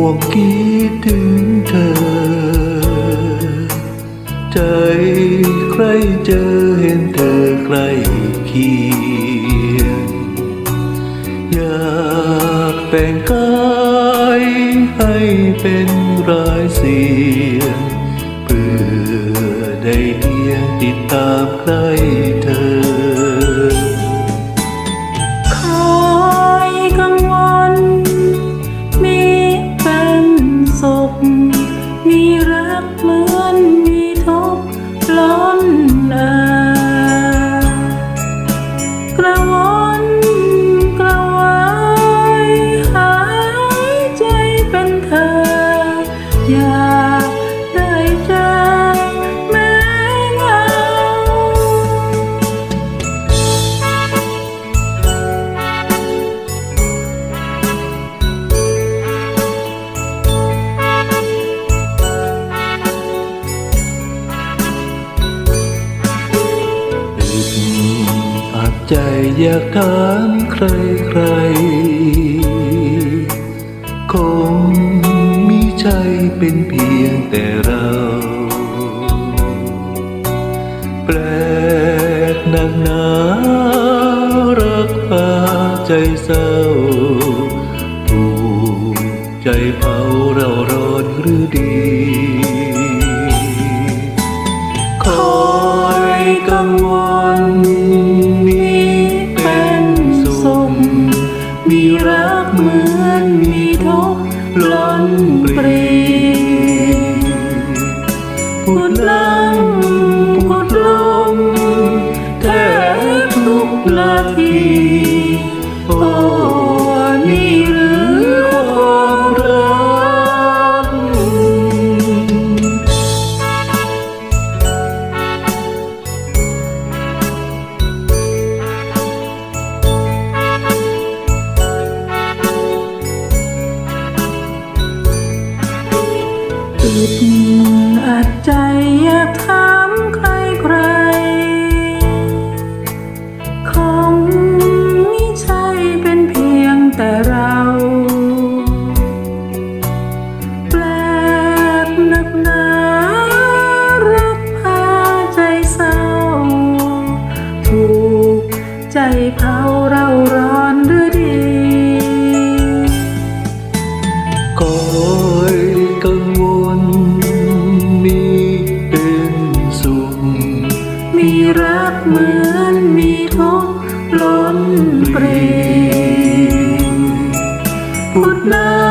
วงคิดถึงเธอ ใจใครเจอเห็นเธอใกล้เคียงอยากแต่งกายให้เป็นรายเสียงเพื่อได้เพียงติดตามใกล้เธอ อยากได้เจอแม้เงาอึดอัดใจอยากถามใครใคร เป็นเพียงแต่เรา แปลกหนักหนารักพาใจเศร้าถูกใจเผาเราร้อนหรือดี พุดลัง ใจอยากถามใครใคร คงไม่ใช่เป็นเพียงแต่เรา แปลกนักหนารักพาใจเศร้า ถูกใจเขาเรา รักเหมือนมีทุกข์ล้นเปรีพุทธนา